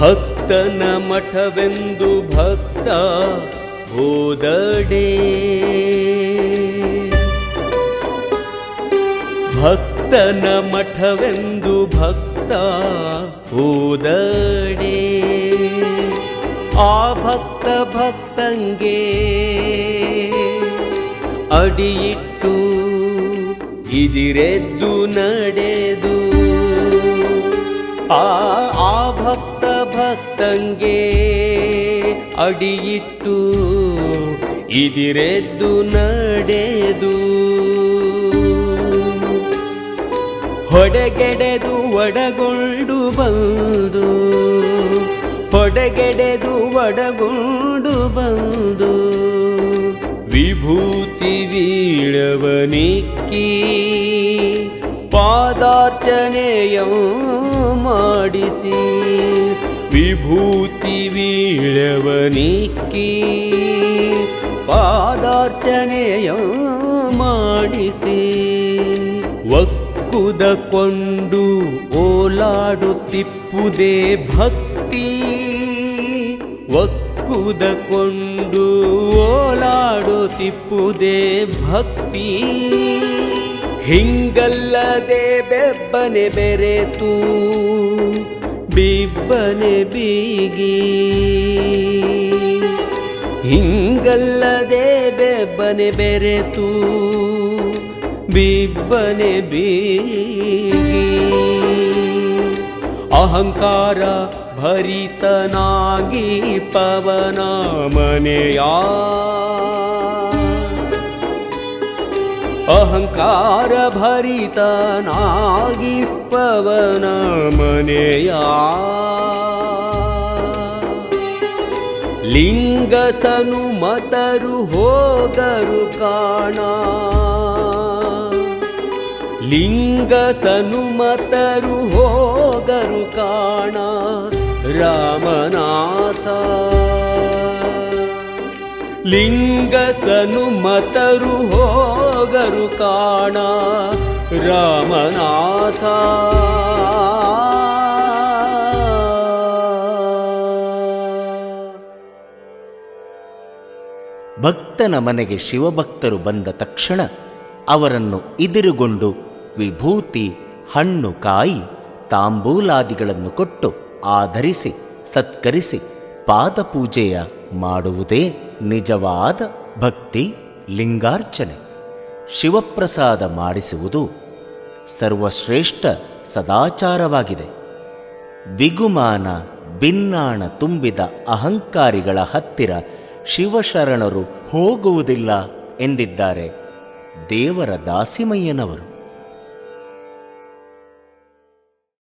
ಭಕ್ತನ ಮಠವೆಂದು ಭಕ್ತ ಹೋದಡೆ. ಭಕ್ತನ ಮಠವೆಂದು ಭಕ್ತ ಹೋದಡೆ. ಆ ಭಕ್ತ ಭಕ್ತಂಗೆ ಅಡಿಯಿಟ್ಟು ಇದಿರೆದ್ದು ನಡೆದು. ಆ ಆ ಭಕ್ತ ಭಕ್ತಂಗೆ ಅಡಿಯಿಟ್ಟು ಇದಿರೆದ್ದು ನಡೆದು ಹೊಡೆಗೆಡೆದು ಒಡಗೊಂಡು ಬಂದು ಹೊಡೆಗೆಡೆದು ಒಡಗೊಂಡು ಬಂದು ವಿಭೂತಿ ವೀಳವನಿಕ್ಕಿ ಪಾದಾರ್ಚನೆಯ ಮಾಡಿಸಿ ವಿಭೂತಿ ವೀಳವನಿಕ್ಕಿ ಪಾದಾರ್ಚನೆಯ ಮಾಡಿಸಿ. ಒಕ್ಕುದ ಕೊಂಡು ಓಲಾಡುತ್ತಿಪ್ಪುದೇ ಭಕ್ತಿ. ಒಕ್ಕುದ ಕೊಂಡು ಓಲಾಡುತ್ತಿಪ್ಪುದೇ ಭಕ್ತಿ. ಹಿಂಗಲ್ಲದೆ ಬೆಬ್ಬನೆ ಬೆರೆತು ಬಿಬ್ಬನೆ ಬೀಗಿ. ಹಿಂಗಲ್ಲದೆ ಬೆಬ್ಬನೆ ಬೆರೆತು ಬಿಬ್ಬನೆ ಬೀಗಿ. ಅಹಂಕಾರ ಭರಿತನಾಗಿ ಪವನ ಮನೆಯ ಅಹಂಕಾರ ಭರಿತನಾಗಿ ಪವನ ಮನೆಯ ಲಿಂಗಸನು ಮತರು ಹೋಗರು ಕಾಣ. ಲಿಂಗಸನು ಮತರು ಹೋಗರು ಕಾಣ. ರಾಮನಾಥ. ಲಿಂಗಸನು ಮತರು ಹೋಗರು ಕಾಣ ರಾಮನಾಥ. ಭಕ್ತನ ಮನೆಗೆ ಶಿವಭಕ್ತರು ಬಂದ ತಕ್ಷಣ ಅವರನ್ನು ಇದಿರುಗೊಂಡು ವಿಭೂತಿ, ಹಣ್ಣು, ಕಾಯಿ, ತಾಂಬೂಲಾದಿಗಳನ್ನು ಕೊಟ್ಟು ಆಧರಿಸಿ, ಸತ್ಕರಿಸಿ ಪಾದಪೂಜೆಯ ಮಾಡುವುದೇ ನಿಜವಾದ ಭಕ್ತಿ ಲಿಂಗಾರ್ಚನೆ. ಶಿವಪ್ರಸಾದ ಮಾಡಿಸುವುದು ಸರ್ವಶ್ರೇಷ್ಠ ಸದಾಚಾರವಾಗಿದೆ. ಬಿಗುಮಾನ ಬಿನ್ನಾಣ ತುಂಬಿದ ಅಹಂಕಾರಿಗಳ ಹತ್ತಿರ ಶಿವಶರಣರು ಹೋಗುವುದಿಲ್ಲ ಎಂದಿದ್ದಾರೆ ದೇವರ ದಾಸಿಮಯ್ಯನವರು.